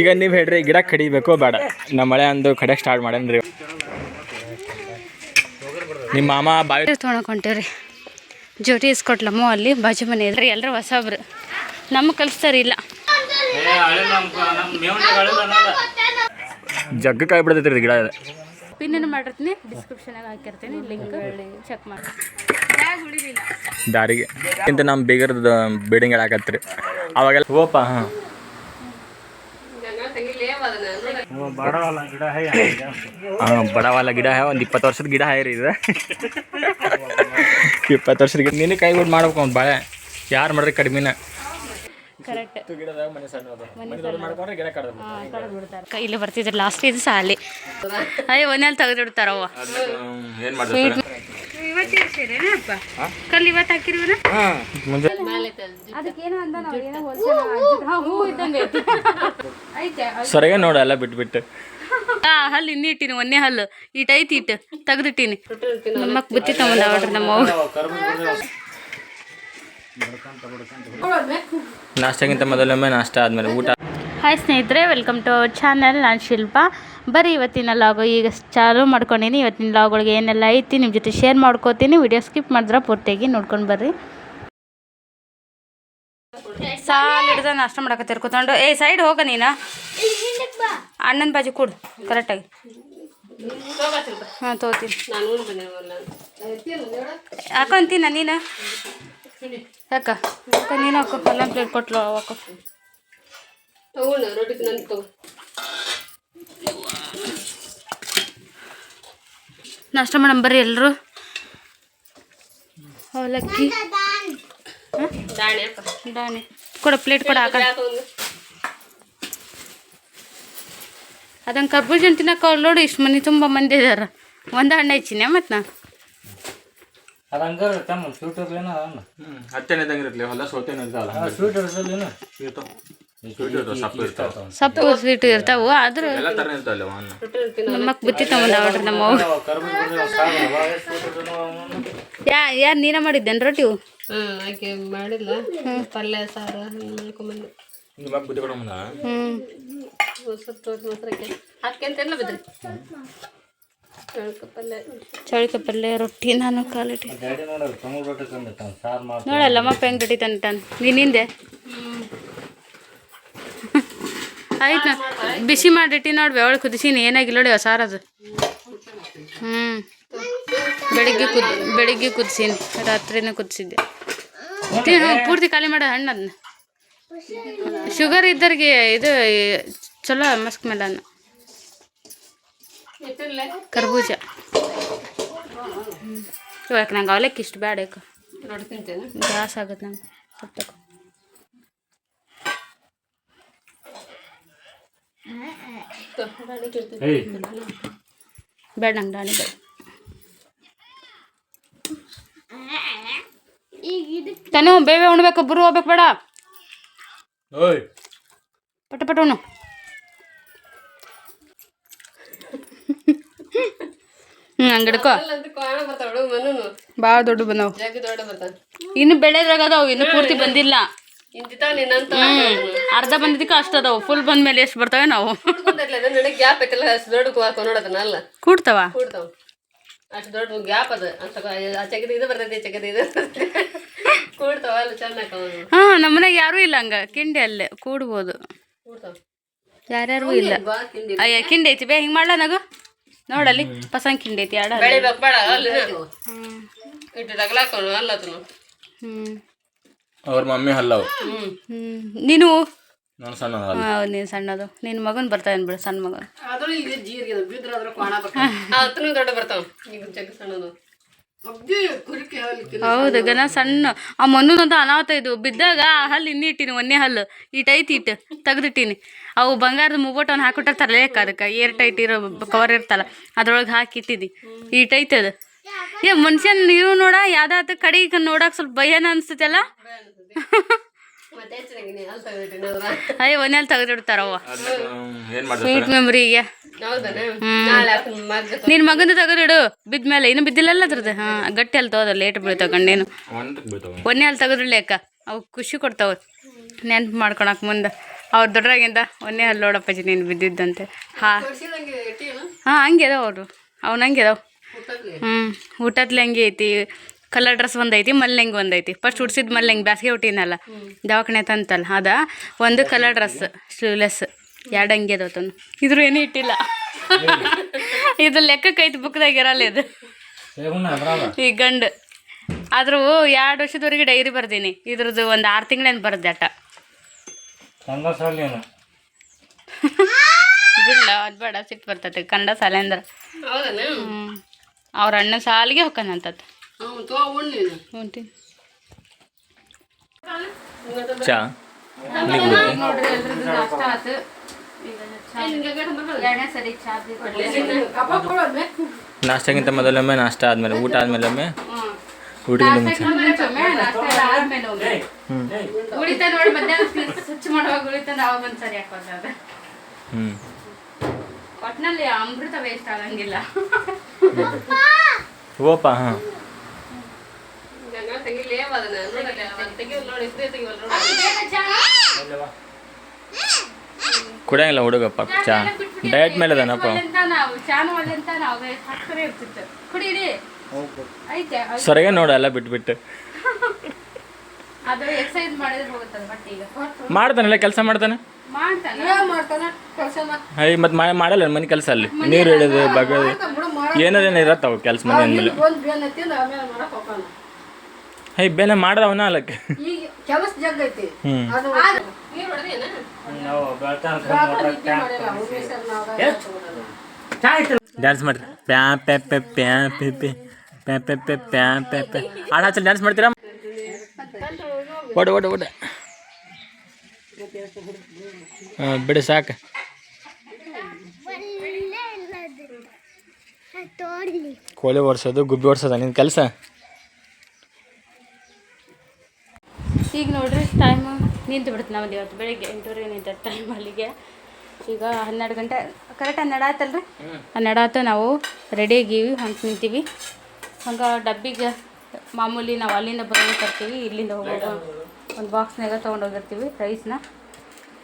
ಈಗ ನೀವು ಹೇಳ್ರಿ ಗಿಡ ಕಡಿಬೇಕು ಬೇಡ. ನಮ್ಮ ಮಳೆ ಅಂದು ಕಡೆ ಸ್ಟಾರ್ಟ್ ಮಾಡೇನ್ರಿ? ನಿಮ್ಮ ಮಾಮ ಬಾವಿ ತೊಗೊಳಕ್ ಹೊಂಟೇವ್ರಿ ಜೋಟಿ ಇಸ್ಕೊಟ್ಲಮ್ಮ ಅಲ್ಲಿ ಬಾಜು ಮನೆ ಇದ್ರಿ ಎಲ್ಲರೂ ಹೊಸಬ್ರು ನಮ್ಮ ಕಲಿಸ್ತಾರ ಇಲ್ಲ. ಜಗ್ಗ ಕಾಯಿ ಬಿಡ್ತೈತ್ರಿ ಗಿಡ ಇದೆ. ಮಾಡಿರ್ತೀನಿ ಡಿಸ್ಕ್ರಿಪ್ಷನಾಗ ಹಾಕಿರ್ತೀನಿ ಲಿಂಕ್ ಚೆಕ್ ಮಾಡಿ ದಾರಿಗೆ. ಇಂತ ನಮ್ಮ ಬೀಗರ್ದು ಬಿಲ್ಡಿಂಗ್ ಹೇಳಾಕತ್ರಿ ಅವಾಗೆಲ್ಲ ಹೋಪ ಹಾಂ. ಹಾಂ ಬಡವಾಲ ಗಿಡ ಹೇ ಒಂದು ಇಪ್ಪತ್ತು ವರ್ಷದ ಗಿಡ ಹೇ ರೀ ಇದು. ಇಪ್ಪತ್ತು ವರ್ಷದ ಗಿಡ. ನೀನು ಕೈ ಗುಡ್ ಮಾಡ್ಬೇಕು ಅವ್ನು ಬಾಳೆ. ಯಾರು ಮಾಡ್ರಿ ಕಡಿಮೆನ? ಕರೆಕ್ಟ್ ಗಿಡದಾಗ ಮನೆ ಸಣ್ಣ ಮಾಡ್ಕೊಂಡ್ರೆ ಗಿಡ ಕಡ್ದು ಇಲ್ಲಿ ಬರ್ತಿದ್ರು ಲಾಸ್ಟ್ ಇದು ಸಾಲಿ. ಅಯ್ಯ ಒಂದಲ್ಲಿ ತೆಗೆದು ಬಿಡ್ತಾರವ್ವ ಇವತ್ತು ಕಲ್ಲು ಇವತ್ತು ಹಾಕಿರಿವನ? ಮುಂಜೆ ಅದಕ್ಕೇನು ಅಂದ ನಾವು ಏನೋ ಹೋಲ್ಸೇಲ್ ಹೂ ಇದ್ದಂಗೆ ಐತೆ ಸರಿಗ ನೋಡು ಎಲ್ಲ ಬಿಟ್ಬಿಟ್ಟು. ಆ ಹಲ್ಲು ಇನ್ನೂ ಇಟ್ಟಿನಿ ಒಂದೇ ಹಲ್ಲು. ಇಟ್ ಐತಿ ಇಟ್ಟು ತೆಗ್ದಿಟ್ಟಿನಿ. ನಮ್ಮಕ್ ಬುತ್ತಿ ತಗೊಂಡ ನೋಡ್ರಿ ನಮ್ಮ ನಾಷ್ಟಕ್ಕಿಂತ ಮೊದಲೊಮ್ಮೆ ನಾಷ್ಟ ಆದ್ಮೇಲೆ ಊಟ. ಹಾಯ್ ಸ್ನೇಹಿತರೆ ವೆಲ್ಕಮ್ ಟು ಅವರ್ ಚಾನಲ್ ನಾನು ಶಿಲ್ಪ. ಬರೀ ಇವತ್ತಿನ ಲಾಗು ಈಗ ಚಾಲು ಮಾಡ್ಕೊಂಡೀನಿ. ಇವತ್ತಿನ ಲಾಗೊಳಗೆ ಏನೆಲ್ಲ ಐತಿ ನಿಮ್ಮ ಜೊತೆ ಶೇರ್ ಮಾಡ್ಕೋತೀನಿ. ವಿಡಿಯೋ ಸ್ಕಿಪ್ ಮಾಡಿದ್ರೆ ಪೂರ್ತಿಯಾಗಿ ನೋಡ್ಕೊಂಡು ಬರ್ರಿ. ಸಾಲ ನಾಷ್ಟ ಮಾಡಕತ್ತೀರ ಕೂತ್ಕೊಂಡು. ಏ ಸೈಡ್ ಹೋಗ ನೀನ. ಅಣ್ಣನ ಬಾಜಿ ಕೊಡು. ಕರೆಕ್ಟಾಗಿ ಹಾಂ ತೋತೀನಿ ಹಾಕೊಂತೀನ ನೀನು? ಯಾಕ? ಅಕ್ಕ ನೀನು ಹಾಕೋ ಪ್ಲೇಟ್ ಕೊಟ್ಲು ಹಾಕೋ. ನಾಷ್ಟ ಮಾಡಮ್ ಬರ್ರಿ ಎಲ್ಲರೂ ಅವಲಕ್ಕಿ. ದಾಣೆ ಕೊಡ ಪ್ಲೇಟ್ ಕೊಡ ಹಾಕ ಅದಂಗೆ ಕರ್ಬೂಜನ್ ತಿನ್ನಕ್ಕೆ ಅವ್ರು ನೋಡಿ ಇಷ್ಟು ಮನೆ ತುಂಬ ಮಂದಿ ಇದಾರ. ಒಂದು ಹಣ್ಣು ಹೆಚ್ಚಿನ ಮತ್ತು ನಾ? ಹತ್ತನೇ ಇದ್ದಂಗೆ ಹೊಲ ಸೋತೇನೆ ಇರ್ತಾವಲ್ಲ ಸ್ವೀಟ್ ಇರ್ಸಲ್ಲೇನ ಸಪ್ಪು ಸ್ವೀಟ್ ಇರ್ತಾವು ಆದ್ರೆ ನಮ್ಮಕ್ಕೆ ಬುತ್ತಿ ತಗೊಂಡ ನೋಡ್ರಿ ನಮ್ಮ ಯಾ ಯಾ ಯಾರು ನೀನ ಮಾಡಿದ್ದೇನು ರೊಟ್ಟಿ ಆಕೆ ಮಾಡಿಲ್ಲ ಪಲ್ಯ ಸಾರು ಮಾಡ್ಕೊಂಬಂದು ಮೊಸರಕ್ಕೆ. ಪಲ್ಯ. ಚೌಳಿಕಾಯಿ ಪಲ್ಯ ರೊಟ್ಟಿ ನಾನು ಕ್ವಾಲಿಟಿ ನೋಡಲ್ಲಮ್ಮ ರೊಟ್ಟಿ ತಂದಿಟ್ಟಾನ ಹೆಂಗೆ ರೊಟ್ಟಿ ತಂದು ತಂದು ನೀನಿಂದೆ ಆಯ್ತು. ಬಿಸಿ ಮಾಡಿಟ್ಟಿ ನೋಡಿ ಅವಳು ಕುದಿಸೀನಿ. ಏನಾಗಿಲ್ಲ ನೋಡಿ ಸಾರದು ಹ್ಞೂ ಬೆಳಿಗ್ಗೆ ಕುದ್ ಬೆಳಿಗ್ಗೆ ಕುದಿಸೀನಿ. ರಾತ್ರಿನೇ ಕುದಿಸಿದ್ದೆ. ತಿನ್ನು, ಪೂರ್ತಿ ಖಾಲಿ ಮಾಡೋ ಹಣ್ಣು ಅದನ್ನ. ಶುಗರ್ ಇದ್ದರಿಗೆ ಇದು ಚಲೋ ಮಸ್ಕ್ ಮೇಲೆ ಅನ್ನ ಕರ್ಬೂಜ ಇವಾಗ ನಂಗೆ ಅವಲಕ್ಕಿ ಇಷ್ಟು ಬೇಡ ಯಾಕೆ. ಗ್ಯಾಸ್ ಆಗುತ್ತೆ ನಂಗೆ. ಸ್ವಲ್ಪ ತಗೋ. ಏಯ್ ಬೇಡ ನಂಗೆ ದಾಣಿ ಬೇಡ. ತನು ಬೇವೆ ಉಣ್ಬೇಕು ಬುರು ಹೋಗ್ಬೇಕು ಬೇಡ. ಓಯ್ ಪಟ ಪಟ ಉಣ್ಣು. ಹ್ಞೂ ಹಂಗೆ ಹಿಡ್ಕೋ. ಭಾಳ ದೊಡ್ಡ ಬಂದವು. ಇನ್ನು ಬೆಳೆದ್ರಾಗ ಅದಾವು ಇನ್ನು ಪೂರ್ತಿ ಬಂದಿಲ್ಲ. ಅರ್ಧ ಬಂದಿದ್ದಕ್ಕೆ ಅಷ್ಟು ಅದಾವು. ಫುಲ್ ಬಂದ ಮೇಲೆ ಎಷ್ಟು ಬರ್ತವೆ ನಾವು? ಗ್ಯಾಪ್ ಐತಲ್ಲ ಅಷ್ಟು ದೊಡ್ಡ ನೋಡೋದನ್ನಲ್ಲ ಕೂಡ್ತಾವ? ಕೂಡ್ತಾವ. ಅಷ್ಟು ದೊಡ್ಡ ಗ್ಯಾಪ್ ಅದು. ಅಂತ ಆ ಚಗದಿ ಇದು ಬರ್ತೈತಿ ಚಗದ ಇದು ಕೂಡ್ತಾವ ಅಲ್ಲ ಚೆನ್ನಾಗ ನಮ್ಮ ಮನೆಗೆ ಯಾರೂ ಇಲ್ಲ ಹಂಗ. ಕಿಂಡಿ ಅಲ್ಲೇ ಕೂಡ್ಬೋದು. ಯಾರ್ಯಾರು ಇಲ್ಲ. ಅಯ್ಯ ಕಿಂಡಿ ಐತಿ. ಬೇ ಹಿಂಗೆ ಮಾಡ್ಲ ನಗು? ನೋಡಲ್ಲಿ ಪಸಂದ್ ಕಿಂಡಿ ಐತಿ ಆಡ ಬೆಳಿಬೇಕು ಬೇಡ ಅಲ್ಲಿ. ಹ್ಞೂ ಇಟ್ಟು ತಗಲಾಕೋನು ಅಲ್ಲತನು ಹ್ಞೂ ಅವ್ರ ಮಮ್ಮಿ ಹಲ್ಲವು. ನೀನು? ನಾನು ಸಣ್ಣ ಹಲ್ಲ. ಹೌದು ನೀನು ಸಣ್ಣದು. ನಿನ್ನ ಮಗನ್ ಬರ್ತಾನೆ ಬಿಡು ಸಣ್ಣ ಮಗನ್. ಆದ್ರೂ ಈಗ ಜೀರಿಗೆ ಬಿದ್ರ ಅದ್ರ ಕೋಣ ದೊಡ್ಡ ಬರ್ತಾವ. ಈಗ ಜಗ್ ಸಣ್ಣದು. ಹೌದು ಗನ ಸಣ್ಣ. ಆ ಮೊನ್ನೊಂದು ಅನಾಹುತ ಇದು. ಬಿದ್ದಾಗ ಆ ಹಲ್ಲು ಇನ್ನೂ ಇಟ್ಟಿನಿ ಒಂದೇ ಹಲ್ಲು. ಇಟ್ ಐತಿ ಇಟ್ಟು ತೆಗ್ದಿಟ್ಟಿನಿ. ಅವು ಬಂಗಾರದ ಮುಬೋಟವನ್ನು ಹಾಕಿಟ್ಟಿರ್ತಾರೆ ಲೇಕ ಅದಕ್ಕೆ ಏರ್ ಟೈಟ್ ಇರೋ ಕವರ್ ಇರ್ತಲ್ಲ ಅದ್ರೊಳಗೆ ಹಾಕಿ ಇಟ್ಟಿದ್ದಿ ಇಟ್ ಐತೆ ಅದು. ಏ ಮನುಷ್ಯನ್ ನೀವು ನೋಡ ಯಾವ್ದಾದ್ರು ಕಡೆಗೆ ನೋಡಕ್ ಸ್ವಲ್ಪ ಭಯನ ಅನ್ಸ್ತೈತಲ್ಲ? ಅಯ್ಯ ಒಂದಲ್ಲಿ ತೆಗೆದಿಡ್ತಾರವ್ವ. ಸ್ವೀಟ್ ಮೆಮ್ರಿಗೆ. ನಿನ್ ಮಗಂದು ತೆಗೆದಿಡು. ಬಿದ್ಮೇಲೆ ಇನ್ನು ಬಿದ್ದಿಲ್ಲಲ್ಲ ಅದ್ರದ್ದು? ಹಾ ಗಟ್ಟಿ ಅಲ್ಲಿ ತಗೋದ ಲೇಟ್ ಬೀಳ್ತಾವ ಗಂಡೇನು ಒಂದೇ ಅಲ್ಲಿ ತೆಗೆದಿಡ್ಲಿ ಅಕ್ಕ. ಅವು ಖುಷಿ ಕೊಡ್ತಾವ. ನೆನ್ಪು ಮಾಡ್ಕೊಳಕ್ ಮುಂದೆ. ಅವ್ರ ದೊಡ್ಡರಾಗಿಂದ ಒಂದೇ ಅಲ್ಲಿ ನೋಡಪ್ಪಾಜಿ ನೀನು ಬಿದ್ದಿದ್ದಂತೆ. ಹಾ. ಹಾ ಹಂಗೆ ಅದಾವ ಅವರು. ಅವ್ನು ಹಂಗೆ ಅದಾವ. ಊಟಕ್ಕೆ? ಹ್ಞೂ ಊಟದ್ಲೆ ಹಂಗೆ ಐತಿ. ಕಲರ್ ಡ್ರೆಸ್ ಒಂದೈತಿ ಮಲ್ಲೆಂಗ್ ಒಂದೈತಿ. ಫಸ್ಟ್ ಉಡ್ಸಿದ ಮಲ್ಲೆಂಗ್ ಬ್ಯಾಸಿಗೆ ಹುಟ್ಟಿನಲ್ಲ ದವಾಖಾನೆ ತಂತಲ್ಲ ಅದ ಒಂದು ಕಲರ್ ಡ್ರೆಸ್ ಸ್ಲೀವ್ಲೆಸ್ ಎರಡು ಅಂಗಿ ಅದಾವ ಇದ್ರು ಇದ್ರ ಏನೂ ಇಟ್ಟಿಲ್ಲ. ಇದು ಲೆಕ್ಕಕ್ಕೆ ಐತಿ ಬುಕ್ದಾಗ ಇರಲ್ಲ ಇದು. ಈ ಗಂಡು. ಆದರೂ ಎರಡು ವರ್ಷದವರೆಗೆ ಡೈರಿ ಬರ್ದೀನಿ. ಇದ್ರದ್ದು ಒಂದು ಆರು ತಿಂಗಳೇನು ಬರ್ದೆ ಅಟ ಬಿಡ್ಲ ಅದು ಬೇಡ ಸಿಟ್ಟು ಬರ್ತೈತಿ ಕನ್ನಡ ಸಾಲೆ ಅಂದ್ರೆ. ಅವ್ರ ಅಣ್ಣ ಸಾಲಿಗೆ ಹೊಕ್ಕನಂತತ್. ಹ್ಞೂ ತೋ ಉಣ್ಣು ನೀನು ಹೊಂಟಿ ಚಾ. ನಾಷ್ಟಕ್ಕಿಂತ ಮೊದಲೊಮ್ಮೆ ನಾಷ್ಟ ಆದ್ಮೇಲೆ ಊಟ ಆದ್ಮೇಲೆ ಒಮ್ಮೆ ಹ್ಞೂ ಊಟಕ್ಕಿಂತ ಮುಂಚೆ ಹ್ಞೂ ಒಟ್ಟಿನಲ್ಲಿ ಅಮೃತ ವೇಸ್ಟ್ ಆಗಂಗಿಲ್ಲ. ಓಪ ಹಾಂ ಗಂಗ ತಂಗಿ ಲೇವ್ ಅದನ್ನ ನೋಡಲ್ಲ ತೆಗಿಯೋದು ನೋಡಿ ಇಷ್ಟೇ ತೆಗಿವಲ್ಲ ನೋಡಿ ಕುಡಿಯಂಗಿಲ್ಲ ಹುಡುಗಪ್ಪ ಚಾ ಡಯಟ್ ಮೇಲೆ ಅದಾನಪ್ಪ ಸೊರಗೆ ನೋಡು ಎಲ್ಲ ಬಿಟ್ಬಿಟ್ಟು ಅದು ಎಕ್ಸಸೈಸ್ ಮಾಡಿದ್ರೆ ಹೋಗುತ್ತದೆ ಬಟ್ ಈಗ ಮಾಡ್ತಾನಲ್ಲ ಕೆಲಸ ಮಾಡ್ತಾನೆ ಮಾಡ್ತಾನೆ ಮಾಡ್ತಾನ ಕೆಲಸನ ಹೈ ಮತ್ತೆ ಮಾಡಲ್ಲ ಮನೆ ಕೆಲಸ ಅಲ್ಲಿ ನೀರು ಹಿಡಿದು ಬಗ್ಗದು ಏನಾರೇನು ಇರತ್ತವ ಕೆಲಸ ಮನೆ ಅಂದಮೇಲೆ ಒಂದು ಬೇನ್ ತಿಂದ ಆಮೇಲೆ ಮಾಡಕ್ ಹೋಗೋಣ ಹೈ ಬೇನೆ ಮಾಡ್ರ ಅವನ ಅಲ್ಲಕ್ಕೆ ಈಗ ಕೆಲಸ ಜಗ್ ಐತಿ ಹ್ಞೂ ಅದು ನೀರು ಹೊಡೆದೇನ ನಾವು ಬೆಳ್ತಾನ ಡ್ಯಾನ್ಸ್ ಮಾಡ್ರಿ ಪ್ಯಾ ಪೆ ಪೆ ಪ್ಯಾ ಪೆ ಪೆ ಪ್ಯಾ ಪೆ ಪೆ ಪ್ಯಾ ಪೆ ಪೆ ಹಾಡು ಹಚ್ಚಿ ಡ್ಯಾನ್ಸ್ ಮಾಡ್ತೀರಾ ಓಡ ಓಡ ಓಡ ಹಾಂ ಬಿಡಿ ಸಾಕು ಕೋಳಿ ಓಡಿಸೋದು ಗುಬ್ಬಿ ಓಡಿಸೋದ ನಿನ್ನ ಕೆಲಸ ಈಗ ನೋಡ್ರಿ ಟೈಮ್ ನಿಂತು ಬಿಡುತ್ತೆ. ನಮ್ಮದು ಇವತ್ತು ಬೆಳಿಗ್ಗೆ ಎಂಟೂವರೆಗೆ ನಿಂತ ಟೈಮ್ ಅಲ್ಲಿಗೆ. ಈಗ ಹನ್ನೆರಡು ಗಂಟೆ ಕರೆಕ್ಟ್ ಹನ್ನೆರಡು ಆಯ್ತಲ್ರಿ? ಹನ್ನೆರಡು ಆಯ್ತು ನಾವು ರೆಡಿ ಆಗೀವಿ ಹೊಂಟು ನಿಂತೀವಿ. ಹಂಗೆ ಡಬ್ಬಿಗೆ ಮಾಮೂಲಿ ನಾವು ಅಲ್ಲಿಂದ ಬರೋದು ತರ್ತೀವಿ ಇಲ್ಲಿಂದ ಹೋಗೋದು. ಒಂದು ಬಾಕ್ಸ್ನಾಗ ತೊಗೊಂಡೋಗಿರ್ತೀವಿ ರೈಸ್ನ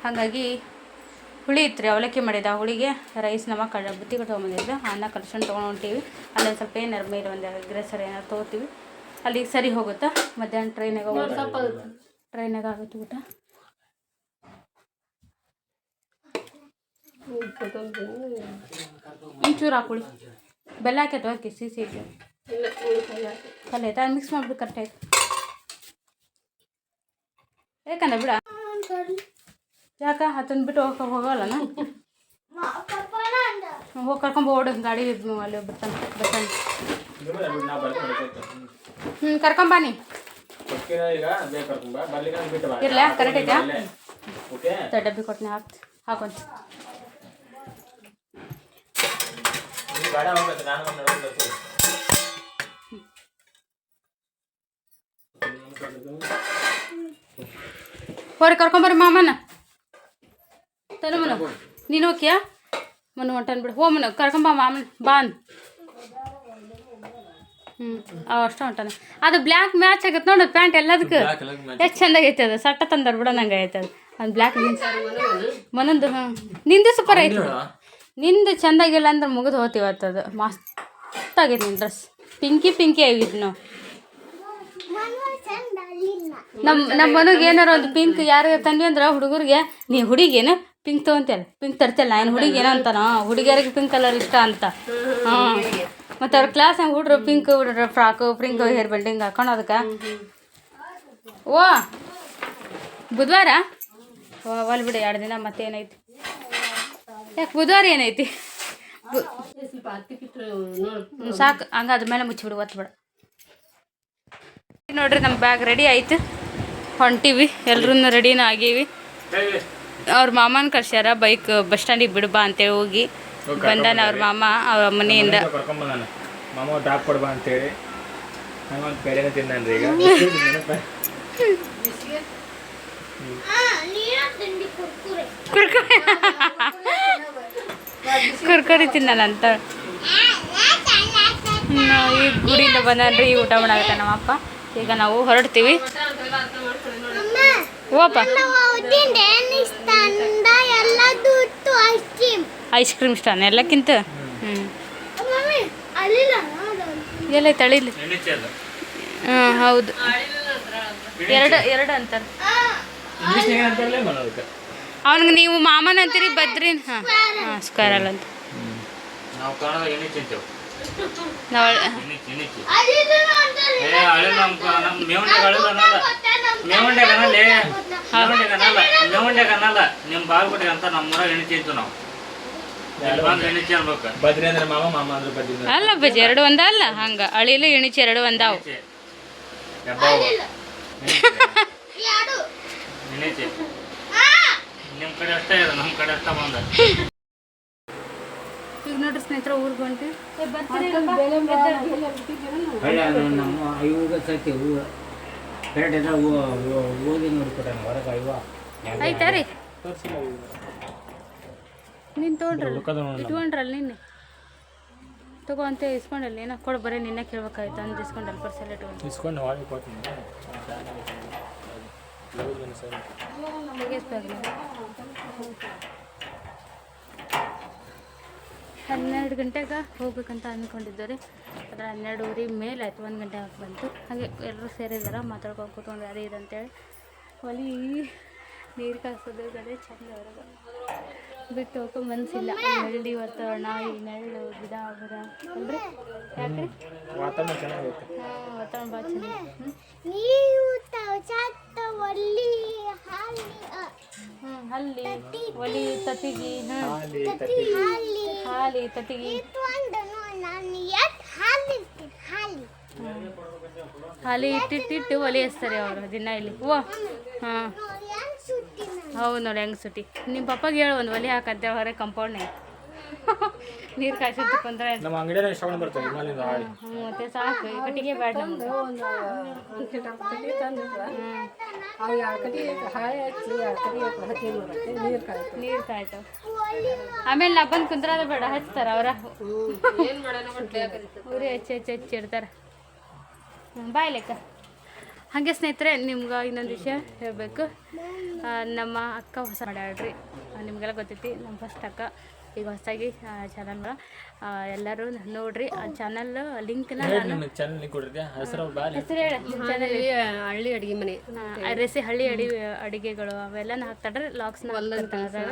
ಹಾಗಾಗಿ ಹುಳಿ ಇತ್ತು ರೀ ಅವಲಕ್ಕಿ ಮಾಡಿದ ಆ ಹುಳಿಗೆ ರೈಸ್ ನಮ್ಮ ಕಡ ಬುತ್ತಿ ತೊಗೊಂಬಂದಿದ್ದು ಅನ್ನ ಕಲ್ಸ್ಕೊಂಡು ತೊಗೊಂಡು ಹೊಂಟೀವಿ. ಅಲ್ಲೊಂದು ಸ್ವಲ್ಪ ಏನಾರು ಮೇಲೆ ಒಂದು ಗ್ರೆಸರ್ ಏನಾರು ತೊಗೋತೀವಿ. ಅಲ್ಲಿಗೆ ಸರಿ ಹೋಗುತ್ತಾ? ಮಧ್ಯಾಹ್ನ ಟ್ರೈನಾಗ ಹೋಗೋದು ಟ್ರೈನಾಗ ಆಗುತ್ತೆ ಊಟ? ಒಂಚೂರು ಹಾಕೊಳ್ಳಿ ಬೆಲ್ಲ ಹಾಕೈತೆ ಹಾಕಿ ಸಿ ಸಿ ಕಲೆ ಆಯ್ತಾ? ಮಿಕ್ಸ್ ಮಾಡಿಬಿಟ್ಟು ಕರೆಕ್ಟ್ ಆಯ್ತು ಯಾಕಂದ್ರೆ ಬಿಡ? ಯಾಕ? ಹತ್ತನ್ ಬಿಟ್ಟು ಹೋಗಕ್ಕೆ ಹೋಗಲ್ಲನ ಹೋಗಿ ಕರ್ಕೊಂಡ್ ಓಡು. ಗಾಡಿ ಅಲ್ಲಿ ಬರ್ತಾನೆ ಬರ್ತಾನೆ. ಹ್ಞೂ ಕರ್ಕೊಂಬಾನಿ ಇರ್ಲ? ಕರೆಕ್ಟ್ ಐತಾ ಡಬ್ಬಿ ಕೊಟ್ಟಿನಿ ಹಾಕ್ ಹಾಕೊಂತ ಹೊರಗೆ ಕರ್ಕೊಂಬರ್ರಿ ಮಾಮನ. ತಲೆ ಮನ ನೀನು ಹೋಗ್ಯಾ? ಮನ ಹೊಂಟನ್ ಬಿಡು. ಹೋ ಮನ ಕರ್ಕೊಂಬ ಮಾಮನ್. ಬಾ ಅನ್ ಹ್ಞೂ ಆ ಅಷ್ಟ ಹೊಂಟಾನ ಅದು ಬ್ಲ್ಯಾಕ್ ಮ್ಯಾಚ್ ಆಗತ್ತೆ ನೋಡು ಪ್ಯಾಂಟ್ ಎಲ್ಲದಕ್ಕೆ. ಎಷ್ಟು ಐತೆ ಅದು. ಸಟ್ಟ ತಂದರು ಬಿಡ ನಂಗೆ ಐತೆ ಅದು. ಅದು ಬ್ಲ್ಯಾಕ್ ಜೀನ್ಸ್ ಮನಂದು ಹಾಂ ನಿಂದು ಸೂಪರ್ ಐತೆ. ನಿಂದು ಚಂದಾಗಿಲ್ಲ ಅಂದ್ರೆ ಮುಗಿದು ಹೋಗ್ತೀವಿ ಅದು. ಮಸ್ತ್ ಆಗೈತೆ ನಿನ್ನ ಡ್ರೆಸ್ ಪಿಂಕಿ ಪಿಂಕಿ ಆಗಿದ್ದು ನಾವು ನಮ್ಮ ನಮ್ಮ ಮನೆಗೆ ಏನಾರ ಒಂದು ಪಿಂಕ್ ಯಾರು ತಂದ್ವಿ ಅಂದ್ರೆ ಹುಡುಗರಿಗೆ ನೀ ಹುಡುಗೇನು ಪಿಂಕ್ ತೊಗೊಂತಿಯಲ್ಲ? ಪಿಂಕ್ ತರ್ತಿಯಲ್ಲ? ನಾನು ಹುಡುಗಿ ಏನೋ ಅಂತಾನ? ಹುಡುಗಿಯರಿಗೆ ಪಿಂಕ್ ಕಲರ್ ಇಷ್ಟ ಅಂತ. ಹಾಂ ಮತ್ತು ಅವ್ರ ಕ್ಲಾಸ್ನಾಗ ಹುಡ್ರು ಪಿಂಕ್ ಹುಡ್ರು ಫ್ರಾಕು ಪಿಂಕ್ ಹೇರ್ ಬೆಲ್ಡಿಂಗ್ ಹಾಕೊಂಡು ಅದಕ್ಕೆ. ಓ ಬುಧವಾರ? ಓ ಒಲ್ ಬಿಡಿ ಎರಡು ದಿನ ಮತ್ತೇನೈತಿ ಯಾಕೆ ಬುಧವಾರ ಏನೈತಿ? ಸಾಕು ಹಂಗ ಅದ್ರ ಮೇಲೆ ಮುಚ್ಚಿಬಿಡು ಒತ್ಬಿಡ ನೋಡ್ರಿ ನಮ್ಮ ಬ್ಯಾಗ್ ರೆಡಿ ಆಯ್ತು. ಹೊಂಟೀವಿ ಎಲ್ರೂ ರೆಡಿನ ಆಗೀವಿ. ಅವ್ರ ಮಾಮನ ಕರ್ಸ್ಯಾರ ಬೈಕ್ ಬಸ್ ಸ್ಟ್ಯಾಂಡಿಗೆ ಬಿಡ್ಬಾ ಅಂತೇಳಿ ಹೋಗಿ. ಬಂದಾನ ಅವ್ರ ಮಾಮ ಅವ್ರ ಮನೆಯಿಂದ ಕರ್ಕೊಂಬಂದಾನ ಮಾಮ ಡ್ರಾಪ್ ಕೊಡ್ಬಾ ಅಂತೇಳಿ. ಹಂಗೊಂದು ಬೇರೆನೇ ತಿಂದಾನ್ರಿ ಈಗ. ಕುರ್ಕುರಿ. ತಿನ್ನಲ್ಲಂತ. ಈ ಈಗ ಗುಡಿಯಿಂದ ಬಂದನ್ರಿ ಊಟ ಮಾಡಾಕತ್ತ ನಮ್ಮಪ್ಪ ಈಗ ನಾವು ಹೊರಡ್ತೀವಿ. ಓಪ. ಐಸ್ ಕ್ರೀಮ್ ಸ್ಟಾನ್ ಎಲ್ಲಕ್ಕಿಂತ? ಹ್ಞೂ ಎಲ್ಲ ಅದು ಹಾಂ ಹೌದು. ಎರಡು ಎರಡು ಅಂತಾರೆ. ಅವನಿಗೆ ನೀವು ಮಾಮನ ಅಂತೀರಿ ಬದ್ರಿ ಹಾಂ ಹಾಂ ಸ್ಕ್ವೇರಲ್ ಅಂತ. ನಮ್ಮ ಬಾಲ್ಗುಡಿ ಅಂತ ನಮ್ಮೂರಾಗ ಎಣಿಚೆ ಇತ್ತು ನಾವು ಇಲ್ಲಿ ಬಂದು ಎಣಿಚೆ ಅನ್ಬೇಕು ಬದ್ರಿ ಅಂದ್ರೆ ಮಾಮ ಮಾಮ ಅಂದ್ರೆ ಬದ್ರಿ ಅಲ್ಲ ಎರಡು ಒಂದ ಅಲ್ಲ? ಹಂಗೆ. ಅಳಿಲು ಎಣಿಚಿ ಎರಡು ಒಂದಾವು. ಈಗ ನೋಡ್ರಿ ಸ್ನೇಹಿತರ ಊರಿಗೆ ಹೊಂಟಿ ನಮ್ಮ ಸತಿ ಹೂವು. ಹೂವು ನೋಡ್ಕೊಟ್ಟಾನ ಹೊರಗೆ ಅಯ್ಯವ ಆಯ್ತಾ ರೀ? ನೀನು ತೊಗೊಂಡ್ರಲ್ಲ? ಇಟ್ಕೊಂಡ್ರಲ್ಲ ನಿನ್ನೆ? ತಗೋ ಅಂತ ಇಸ್ಕೊಂಡಲ್ಲ ಏನೋ ಕೊಡು ಬರೀ ನಿನ್ನೆ ಕೇಳ್ಬೇಕಾಯ್ತು ಅಂತ ಇಸ್ಕೊಂಡಲ್ಲ ಪರ್ಸೆಲ್ಲ ಇಟ್ಕೊಂಡು. ಇಸ್ಕೊಂಡು ಹೊರಗೆ ಕೊಡ್ತೀನಿ ಹನ್ನೆರಡು ಗಂಟೆಗೆ ಹೋಗ್ಬೇಕಂತ ಅಂದ್ಕೊಂಡಿದ್ದಾರೆ. ಹನ್ನೆರಡು ಹನ್ನೆರಡುವರೆ ಮೇಲೆ ಆಯ್ತು ಒಂದು ಗಂಟೆ ಬಂತು. ಹಾಗೆ ಎಲ್ಲರೂ ಸೇರಿದಾರ ಮಾತಾಡ್ಕೊಂಡು ಕೂತ್ಕೊಂಡು ಯಾರು ಇದಂತೇಳಿ ಒಲಿ ನೀರು ಕಾಸೋದು ಅದೇ ಚಂದ ಅವ್ರಿಗೆ ಬಿಟ್ಟು ಹೋಗೋ ಮನಸ್ಸಿಲ್ಲ ನೆರಳಿ ವಾತಾವರಣ ಈ ನೆರಳು ಗಿಡ ಮರ ಅಲ್ರಿ ಯಾಕ್ರಿ ವಾತಾವರಣ ಚೆನ್ನಾಗೈತೆ ಹಾಂ ವಾತಾವರಣ ಭಾಳ ಚೆನ್ನಾಗಿ ನೀವು ಒಲ್ಲಿ ಹಾಲಿ ಹ್ಞೂ ಅಲ್ಲಿ ಒಲಿ ತತ್ತಿಗಿ ಹ್ಞೂ ಹಾಲಿ ಹಾಲಿ ತತ್ತಿಗಿ ಹಾಲಿ ಇಟ್ಟಿಟ್ಟಿಟ್ಟು ಒಲಿ ಹಚ್ತಾರೆ ಅವರು ದಿನ ಇಲ್ಲಿ ಓ ಹಾಂ ಹೌದು ನೋಡಿ ಹೆಂಗೆ ಸುಟಿ ನಿಮ್ಮ ಪಪ್ಪಗೆ ಹೇಳು ಒಂದು ಒಲಿ ಹಾಕಂತೇಳಿ ಹೊರಗೆ ಕಂಪೌಂಡ್ ನೀರು ಕಾಯಿಸಿ ಕುಂದ್ರೆ. ನಮ್ಮ ಅಂಗಡಿಯಲ್ಲಿ ಇಷ್ಟಕೊಂಡು ಬರ್ತಾರೆ ಹಿಮಾಲಯದ ಹಾಳಿ. ಹ್ಞೂ ಮತ್ತೆ ಸಾಕು ಈ ಕಟ್ಟಿಗೆ ಬೇಡ ನಮ್ಗೆ. ನೀರು ಕಾಯ್ತು. ಆಮೇಲೆ ನಾ ಬಂದು ಕುಂದ್ರದ ಬೇಡ ಹಚ್ತಾರ ಅವರ. ಏನ್ ಮಾಡೋಣ ಹೊಂಟ್ಲೆ ಊರಿ ಹೆಚ್ಚು ಹೆಚ್ಚು ಹೆಚ್ಚು ಇಡ್ತಾರೆ. ಹ್ಞೂ ಬಾಯ್ ಲೆಕ್ಕ. ಹಾಗೆ ಸ್ನೇಹಿತರೆ ನಿಮ್ಗೆ ಇನ್ನೊಂದು ವಿಷಯ ಹೇಳಬೇಕು. ನಮ್ಮ ಅಕ್ಕ ಹೊಸ ಮಾಡ್ಯಾಳ್ರಿ. ನಿಮಗೆಲ್ಲ ಗೊತ್ತೈತಿ ನಮ್ಮ ಫಸ್ಟ್ ಅಕ್ಕ ಈಗ ಹೊಸದಾಗಿ ಚಾನಲ್ ಎಲ್ಲರೂ ನೋಡ್ರಿ ಆ ಚಾನಲ್ ಲಿಂಕ್ನ ನಾನು ನಿಮ್ಮ ಚಾನಲ್ ಕೊಡ್ರಿದ್ಯಾ ಹೆಸರು ಬಾರಿ ಹೆಸರು ಹೇಳ ಚಾನಲ್ ಹಳ್ಳಿ ಅಡಿಗೆ ಮನೆ. ರೆಸಿ ಹಳ್ಳಿ ಅಡಿ ಅಡಿಗೆಗಳು ಅವೆಲ್ಲ ಹಾಕ್ತಾಡ್ರಿ ಲಾಕ್ಸ್ನ ಹಾಕ್ತಾರ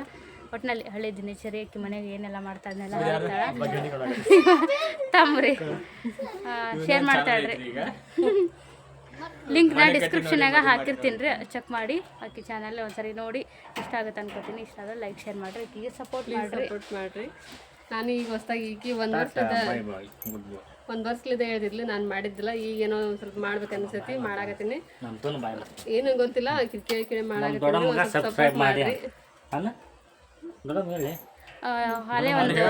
ಒಟ್ನಲ್ಲಿ ಹಳ್ಳಿ ದಿನಚರಿ ಅಕ್ಕಿ ಮನೆಗೆ ಏನೆಲ್ಲ ಮಾಡ್ತಾ ಅದನ್ನೆಲ್ಲ ಹಾಕ್ತಾಳ. ತಮ್ರಿ. ಶೇರ್ ಮಾಡ್ತಾಳ್ರಿ. ಈಗ. ಲಿಂಕ್ ನಾ ಡಿಸ್ಕ್ರಿಪ್ಷನ್ಯಾಗ ಹಾಕಿರ್ತೀನಿ ರೀ. ಚೆಕ್ ಮಾಡಿ. ಆಕಿ ಚಾನಲ್ ಒಂದ್ಸರಿ ನೋಡಿ. ಇಷ್ಟ ಆಗುತ್ತೆ ಅನ್ಕೋತೀನಿ. ಇಷ್ಟ ಆದ್ರೆ ಲೈಕ್ ಶೇರ್ ಮಾಡಿರಿ. ಆಕಿಗೆ ಸಪೋರ್ಟ್ ಮಾಡಿರಿ. ಸಪೋರ್ಟ್ ಮಾಡ್ರಿ. ನಾನು ಈಗ ಹೊಸ್ದಾಗಿ ಈಕಿ ಒಂದು ವರ್ಷದ ಒಂದು ಹೇಳಿದಿರ್ಲಿ ವರ್ಷಲಿದೆ ಹೇಳಿದ್ಲು. ನಾನು ಮಾಡಿದ್ದಿಲ್ಲ. ಈಗ ಏನೋ ಒಂದ್ ಸ್ವಲ್ಪ ಮಾಡ್ಬೇಕು ಅನ್ಸತಿ. ಮಾಡಾಕತ್ತೀನಿ. ಏನು ಗೊತ್ತಿಲ್ಲ. ಕಿರಿಕಿರಿ ಮಾಡಾಕತ್ತೀನಿ. ಸಬ್ಸ್ಕ್ರೈಬ್ ಮಾಡಿ. ಅಲ್ಲ ಹೇಳಿ ಒಂದು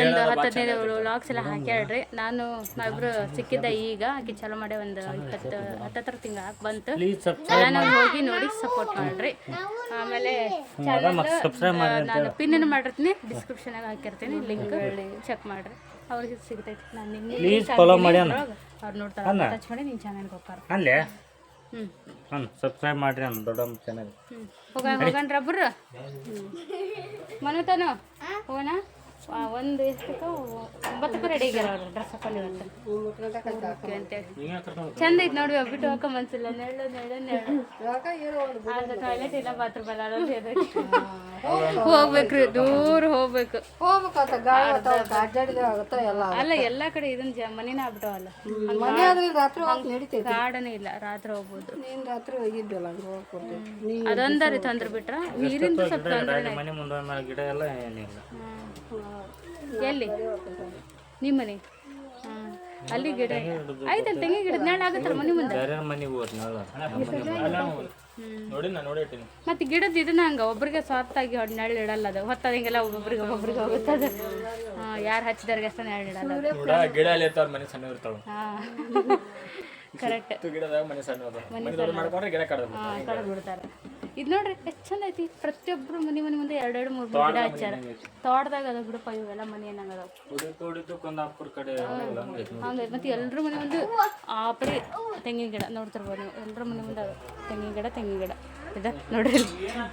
ಒಂದು ಹತ್ತು ಹದಿನೈದು ವ್ಲಾಗ್ಸ್ ಎಲ್ಲ ಹಾಕ್ಯಾಳ್ರಿ ನಾನು ನಾವಿಬ್ರು ಸಿಕ್ಕಿದ್ದ ಈಗ ಆಕೆ ಚಾಲೂ ಮಾಡಿ ಒಂದು ಇಪ್ಪತ್ತು ಹತ್ತತ್ರ ತಿಂಗಳ ಬಂತು. ಪ್ಲೀಸ್ ಸಬ್ಸ್ಕ್ರೈಬ್ ನಾನು ಹೋಗಿ ನೋಡಿ ಸಪೋರ್ಟ್ ಮಾಡ್ರಿ. ಆಮೇಲೆ ನಾನು ಪಿನ್ ಮಾಡಿರ್ತೀನಿ ಡಿಸ್ಕ್ರಿಪ್ಷನಾಗ ಹಾಕಿರ್ತೀನಿ ಲಿಂಕ್ ಚೆಕ್ ಮಾಡ್ರಿ. ಅವ್ರಿಗೆ ಸಿಗ್ತೈತಿ. ನಾನು ನಿನ್ನೆ. ಅವ್ರು ನೋಡ್ತಾರೆ. ಟಚ್ ಮಾಡಿ ನಿನ್ನ ಚಾನಲ್ಗೆ ಹೋಗ್ತಾರೆ. ಅಲ್ಲೇ ಹ್ಞೂ ಸಬ್ಸ್ಕ್ರೈಬ್ ಮಾಡಿರಿ ನಮ್ಮ ದೊಡ್ಡಮ್ಮ ಚಾನಲ್ ಹ್ಞೂ ಹೋಗ ಹೋಗಣ್ರಿ ಒಬ್ರು ಮನುತನು? ಹೋಗೋಣ? ಒಂದು ಎಷ್ಟಕ್ಕ ಒಂಬತ್ತಕ್ಕೂ ರೆಡಿ ಆಗ್ಯಾರ ಅವ್ರು ಡ್ರೆಸ್ ಹಾಕೊಂಡು ಇವತ್ತು ಓಕೆ ಅಂತೇಳಿ ಚಂದ ಐತೆ ನೋಡಿ ಒಬ್ಬಿಟ್ಟು ಹಾಕ ಮನ್ಸಿಲ್ಲ. ನೆರಳು ನೆರಳು ನೆರಳು. ಟಾಯ್ಲೆಟ್ ಇಲ್ಲ ಬಾತ್ರೂಮ್ ಅಲ್ಲ ಎದಕ್ಕೆ? ಹೋಗ್ಬೇಕ್ರಿ ದೂರ ಹೋಗ್ಬೇಕು. ಅಲ್ಲ ಎಲ್ಲಾ ಕಡೆ ಇದನ್ನ ಜ ಮನಿನ ಆಗ್ಬಿಟ್ಟವಲ್ಲ. ಗಾರ್ಡನ್ ಇಲ್ಲ ರಾತ್ರಿ ಹೋಗ್ಬೋದು. ಅದೊಂದರಿ ತಂದ್ರ ಬಿಟ್ರ. ನೀರಿಂದ ಸ್ವಲ್ಪ ತೊಂದ್ರೆ ಮನೆ ಮುಂದೆ ಮೇಲೆ ಗಿಡ ಎಲ್ಲ ಏನಿಲ್ಲ. ಎಲ್ಲಿ? ನಿಮ್ಮನೆ. ಅಲ್ಲಿ ಗಿಡ. ಆಯ್ತಲ್ಲ ತೆಂಗಿನ ಗಿಡದ ನಾಳೆ ಆಗತ್ತಲ್ಲ ಮನೆ ಮುಂದೆ? ಮತ್ತೆ ಗಿಡದ ಇದನ್ನ ಹಂಗ ಒಬ್ರಿಗೆ ಸ್ವಾರ್ಥಾಗಿ ಹೊಡ್ ನೆರಳು ಇಡಲ್ಲ ಅದು. ಹೊತ್ತದಂಗೆಲ್ಲ ಒಬ್ಬೊಬ್ರಿಗೆ ಒಬ್ಬೊಬ್ರಿಗೆ ಹೋಗುತ್ತದ ಯಾರು ಹಚ್ಚಿದವ್ರಿಗೆ ಅಷ್ಟೇ ನೆರಳು ಇಡಲ್ಲ ಗಿಡ ಅಲ್ಲಿ ಇರ್ತಾವ ಮನೆ ಸಣ್ಣ ಇರ್ತಾವ ಹಾ. ಕರೆಕ್ಟ್ ಗಿಡದಾಗ ಮನೆ ಸಣ್ಣ ಮನೆ ದೊಡ್ಡ ಮಾಡ್ಕೊಂಡ್ರೆ ಗಿಡ ಕಡ್ದು ಬಿಡ್ತಾರೆ. ಇದು ನೋಡ್ರಿ ಎಷ್ಟು ಚಂದ ಐತಿ. ಪ್ರತಿಯೊಬ್ರು ಮನೆ ಮನೆ ಮುಂದೆ ಎರಡೆರಡು ಮೂರು ಮೂರು ಗಿಡ ಹಚ್ಚಾರ ತೋಟದಾಗ ಅದ ಬಿಡಪ್ಪ ಇವೆಲ್ಲ ಮನೆ ಏನಂಗ ಅದಾವ ಕಡೆ ಹಂಗೆ ಮತ್ತೆ ಎಲ್ಲರ ಮನೆ ಮುಂದೆ ಆಪರಿ ತೆಂಗಿನ ಗಿಡ ನೋಡ್ತಿರ್ಬೋದು ನೀವು. ಎಲ್ಲರ ಮನೆ ಮುಂದೆ ಅದ ತೆಂಗಿನ ಗಿಡ ತೆಂಗಿನ ಗಿಡ. ಇದೆ ನೋಡ್ರಿ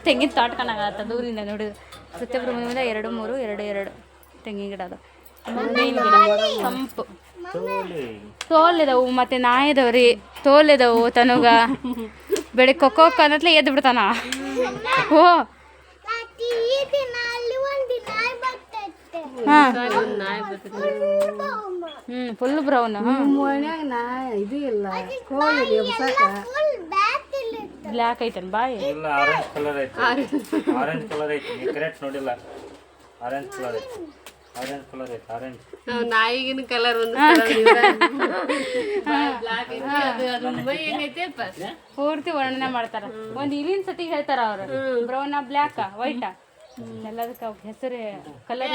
ತೆಂಗಿನ ತೋಟ ಕಾಣಾಗತ್ತ ದೂರಿಂದ ನೋಡಿ. ಪ್ರತಿಯೊಬ್ಬರು ಮನೆ ಮುಂದೆ ಎರಡು ಮೂರು ಎರಡು ಎರಡು ತೆಂಗಿನ ಗಿಡ ಅದು ಮೇನ್ ಗಿಡ. ಸಂಪು ತೋಲ್. ಇದಾವು ಮತ್ತೆ ನಾಯಿ ಇದಾವ್ರಿ ತೋಲ್ ಇದಾವು ತನಗ. ಬೆಳಿಗ್ಗೆ ಕೊಕ್ಕೋ ಅನ್ನತ್ಲೆ ಎದ್ದು ಬಿಡ್ತಾನ. ಓ ಫುಲ್ ಬ್ರೌನ್. ಇದು ಇಲ್ಲ ಬ್ಲ್ಯಾಕ್ ಐತನ್ ಬಾಯಿ ಇಲ್ಲ ಆರೆಂಜ್ ಕಲರ್ ಐತಿ. ಆರೆಂಜ್ ಕಲರ್ ಐತಿ. ಕರೆಕ್ಟ್ ನೋಡಿಲ್ಲ. ಆರೆಂಜ್ ಕಲರ್ ಐತಿ. ನಾಯಿಗಿನ ಕಲರ್ ಒಂದು ಪೂರ್ತಿ ವರ್ಣನೆ ಮಾಡ್ತಾರ. ಒಂದ್ ಇಲಿನ ಸತಿ ಹೇಳ್ತಾರ ಅವ್ರು. ಬ್ರೌನ್ ಬ್ಲ್ಯಾಕ್ ವೈಟ್ ಎಲ್ಲದಕ್ಕ ಅವ್ಕ ಹೆಸರು ಕಲರ್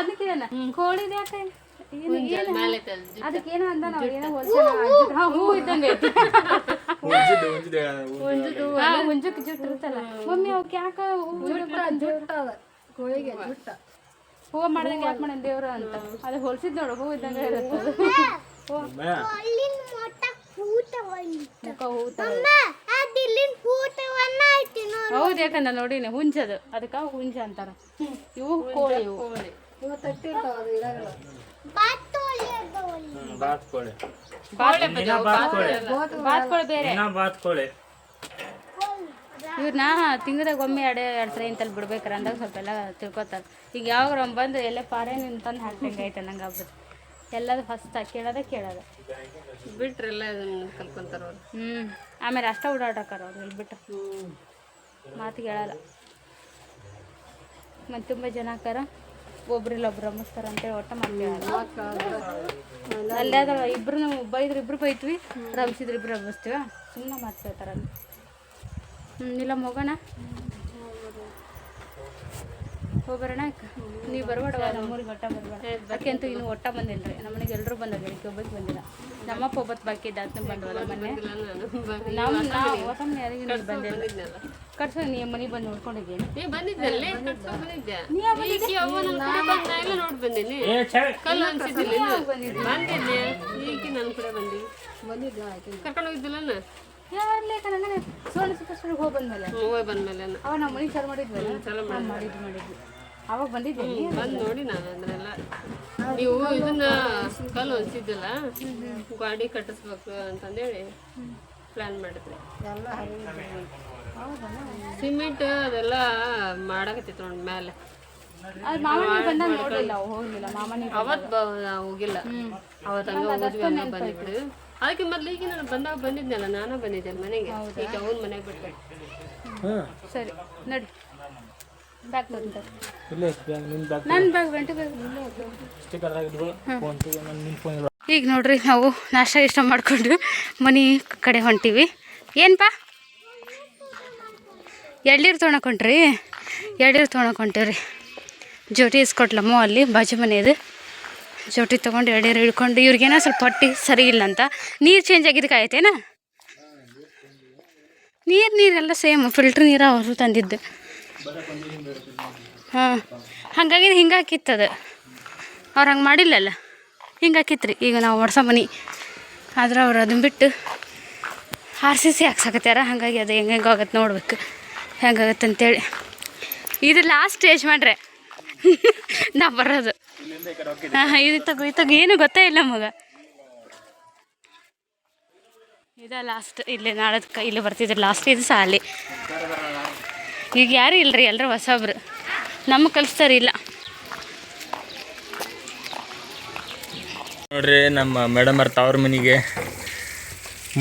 ಅದಕ್ಕೆ ಕೋಳಿ ಯಾಕೆ ಏನು ಏನು ಅದು. ಅದಕ್ಕೆ ಏನೋ ಅಂದ ನಾವು ಏನೋ ಹಾ ಹೂ ಇದ್ದಂಗೆ ಐತಿ. ಹಾ ಮುಂಜಕ್ಕೆ ಜುಟ್ಟು ಇರುತ್ತಲ್ಲ. ಮಮ್ಮಿ ಅವಕ್ಕೆ ಯಾಕ ಕೋಳಿಗೆ ಜುಟ್ಟ. ಹೂವ ಮಾಡ್ದಂಗೆ ಯಾಕೆ ಮಾಡ್ಯಾನ ದೇವ್ರ ಅಂತ. ಅದು ಹೊಲ್ಸಿದ್ ನೋಡು ಹೂ ಇದ್ದಂಗೆ ಇರುತ್ತೆ. ಹೌದು ಯಾಕಂದ ನೋಡಿನಿ ಹುಂಜದು. ಅದಕ್ಕೆ ಹುಂಜ ಅಂತಾರ. ಇವು ಕೋಳಿ ಇವು. ಬಾತ್ಕೋಳಿ ಬಾತ್ಕೋಳಿ ತಟ್ಟಿರ್ತಾವ ಅದು ಇದಾಗಲ್ಲ ಬಾತು ಬಾತ್ ಕೋಳಿ ಬಾತ್ ಇನ್ನ ಬಾತ್ ಕೋಳಿ ಬಾತ್ಗಳು ಬೇರೆ ಬಾತ್ಕೋಳಿ. ಬಾತ್ ಕೋಳಿ ಇವ್ರನ್ನ ತಿಂಗ್ಳದಾಗ ಒಮ್ಮೆ ಎರಡು ಎರಡು ಸರಿ ಇಂತಲ್ಲಿ ಬಿಡ್ಬೇಕಾರೆ ಅಂದಾಗ ಸ್ವಲ್ಪ ಎಲ್ಲ ತಿಳ್ಕೊತಾರೆ. ಈಗ ಯಾವಾಗ ಒಮ್ಮೆ ಬಂದು ಎಲ್ಲ ಪಾರೇನು ತಂದು ಹಾಕ್ದಂಗೆ ಐತೆ ನಂಗೆ ಆಗ್ಬಿಟ್ಟು ಎಲ್ಲದು ಫಸ್ಟ್ ಕೇಳೋದೆ ಕೇಳೋದು. ಬಿಟ್ರೆ ಎಲ್ಲ ಕಲ್ಕೊಂತಾರ ಅವ್ರು. ಹ್ಞೂ ಆಮೇಲೆ ಅಷ್ಟೇ ಓಡಾಡಕ್ಕಾರ ಅವ್ರು ಇಲ್ಲಿ ಬಿಟ್ಟು ಮಾತು ಹೇಳಲ್ಲ ಮತ್ತು ತುಂಬ ಜನ ಹಾಕಾರ ಒಬ್ರಿಲ್ಲ ಒಬ್ರು ರಮಿಸ್ತಾರ ಅಂತೇಳಿ ಒಟ್ಟ ಮಾತು ಅಲ್ಲೇ ಅದ ಇಬ್ರು ಬೈದ್ರೆ ಇಬ್ರು ಬೈತೀವಿ ರಮಿಸಿದ್ರೆ ಇಬ್ರು ರಮಿಸ್ತೀವ ಸುಮ್ಮನೆ ಮಾತು ಕೇಳ್ತಾರೆ ಅಲ್ಲಿ ಹ್ಞೂ ಇಲ್ಲ ಹೋಗೋಣ ಹೋಗ್ಬರೋಣ ಅಕ್ಕ? ನೀವು ಬರ್ಬೇಡ ನಮ್ಮೂರಿಗೆ ಹೊಟ್ಟ ಬರ್ಬೇಡ. ಅದಕ್ಕೆ ಅಂತೂ ಇನ್ನು ಒಟ್ಟ ಬಂದಿಲ್ಲ ರೀ. ನಮ್ಮನೆಗೆ ಎಲ್ಲರೂ ಬಂದ ಗೆಳತಿ ಒಬ್ಬಕ್ಕೆ ಬಂದಿಲ್ಲ. ನಮ್ಮಪ್ಪ ಒಬ್ಬತ್ತು ಬಾಕಿ ಇದ್ದ ಅದನ್ನ ಬಂದವಲ್ಲ ಮೊನ್ನೆ? ನಾವು ನಾವು ಒಟ್ಟಮ್ಮನೆ ಯಾರಿಗೂ ನೀನು ಬಂದಿಲ್ಲ. ಕಟ್ಸೋ ನೀ ಮನೆಗೆ ಬಂದು ನೋಡ್ಕೊಂಡಿದ್ದೀನಿ ನೀ ಬಂದಿದ್ದಲ್ಲಿ ಬಂದಿದ್ದೆ? ಎಲ್ಲ ನೋಡ್ ಬಂದೀನಿ. ಕಲ್ಲು ಅನ್ಸಿದ್ದಿಲ್ಲ ಬಂದಿದ್ದೆ? ಈಕಿ ನನ್ನ ಕಡೆ ಬಂದಿ. ಕರ್ಕೊಂಡು ಹೋಗಿದ್ದಿಲ್ಲ ಹೋಗಿ ಬಂದ್ಮೇಲೆ. ಹೋಗಿ ಬಂದ್ಮೇಲೆ ಅವಾಗ ನಾವು ಮನೆ ಚಾಲು ಮಾಡಿದ್ವಲ್ಲ ನಾವು ಮಾಡಿದ್ವಿ. ಮಾಡಿದ್ವಿ ಅವಾಗ ಬಂದಿದ್ದೆ ನೀ? ನೋಡಿ ನಾನು ಅದನ್ನೆಲ್ಲ ನೀವು ಇದನ್ನ ಕಲ್ಲು ಅನ್ಸಿದ್ದಿಲ್ಲ ಗಾಡಿ ಕಟ್ಟಿಸ್ಬೇಕು ಅಂತಂದೇಳಿ ಪ್ಲಾನ್ ಮಾಡಿದ್ರೆ ಸಿಮೆಂಟ್ ಅದೆಲ್ಲ ಮಾಡಕತ್ತಿತ್ತು ನೋಡಿ ಮೇಲೆ ಅವತ್ ಹೋಗಿಲ್ಲ. ಅವತ್ ಹಂಗ ಹೋದ್ವಿ ಹಂಗ ಈಗ ಮೊದ್ಲಿಗೆ ನಾನು ಬಂದಾಗ ಬಂದಿದ್ನಲ್ಲ ನಾನು ಬಂದಿದ್ದೆ ಮನೆಗೆ. ಈಗ ಅವ್ನ ಮನೆಗೆ ಬಿಟ್ಟು ಸರಿ ನಡಿ. ಬ್ಯಾಗ್ ಬಂತ ಇಲ್ಲೇ ನಿನ್ನ ಬ್ಯಾಗ್ ನನ್ನ ಬ್ಯಾಗ್ ಗಂಟೆ ಬ್ಯಾಗ್ ಸ್ಟಿಕರ್ ಆಗಿದ್ರು ಫೋನ್ ನನ್ನ ನಿನ್ನ ಫೋನ್ ಈಗ ನೋಡ್ರಿ ನಾವು ನಾಷ್ಟ ಇಷ್ಟ ಮಾಡಿಕೊಂಡು ಮನೆ ಕಡೆ ಹೊಂಟೀವಿ. ಏನಪ್ಪ ಎಳ್ಳೀರು ತೊಗೊಳಕೊಂಡ್ರಿ ಎಳ್ಳೀರು ತೊಗೊಳಕೊಂತೀವ್ರಿ ಜೋಟಿ ಇಸ್ಕೊಟ್ಲಮ್ಮ ಅಲ್ಲಿ ಬಾಜು ಮನೆಯದು ಜೋಟಿ ತೊಗೊಂಡು ಎಳ್ನೀರು ಹಿಡ್ಕೊಂಡು ಇವ್ರಿಗೇನೋ ಸ್ವಲ್ಪ ಹೊಟ್ಟೆ ಸರಿ ಇಲ್ಲ ಅಂತ. ನೀರು ಚೇಂಜ್ ಆಗಿದ್ದಕ್ಕೆ ಆಯ್ತೇನ ನೀರು ನೀರೆಲ್ಲ ಸೇಮ್ ಫಿಲ್ಟ್ರ್ ನೀರು ಅವರು ತಂದಿದ್ದು. ಹಾಂ, ಹಾಗಾಗಿ ಹಿಂಗೆ ಹಾಕಿತ್ತದು ಅವ್ರು ಹಂಗೆ ಮಾಡಿಲ್ಲಲ್ಲ? ಹಿಂಗೆ ಹಾಕಿತ್ರಿ. ಈಗ ನಾವು ಒಡ್ಸ ಮನೆ. ಆದ್ರೆ ಅವ್ರು ಅದನ್ನ ಬಿಟ್ಟು ಆರ್ ಸಿ ಸಿ ಹಾಕ್ಸಕತ್ಯಾರ. ಹಾಗಾಗಿ ಅದು ಹೆಂಗೆ ಹೆಂಗೆ ಆಗತ್ತೆ ನೋಡ್ಬೇಕು. ಹೆಂಗಾಗತ್ತೆ ಅಂತೇಳಿ ಇದು ಲಾಸ್ಟ್ ಸ್ಟೇಜ್ ಮಾಡ್ರೆ. ನಾ ಬರೋದು. ಹಾಂ ಇದು ತಗೋ, ಇದು ಏನು ಗೊತ್ತೇ ಇಲ್ಲ ಮಗ. ಇದ ಲಾಸ್ಟ್ ಇಲ್ಲಿ ನಾಳದ ಇಲ್ಲಿ ಬರ್ತಿದ್ರು ಲಾಸ್ಟ್ ಇದು ಸಾಲಿ. ಈಗ ಯಾರು ಇಲ್ರಿ? ಎಲ್ಲರೂ ಹೊಸಬ್ರು. ನಮ್ಮ ಕಲಿಸ್ತಾರೆ ಇಲ್ಲ. ನೋಡ್ರಿ, ನಮ್ಮ ಮೇಡಮ್ ಅವ್ರ ತವ್ರ ಮನೆಗೆ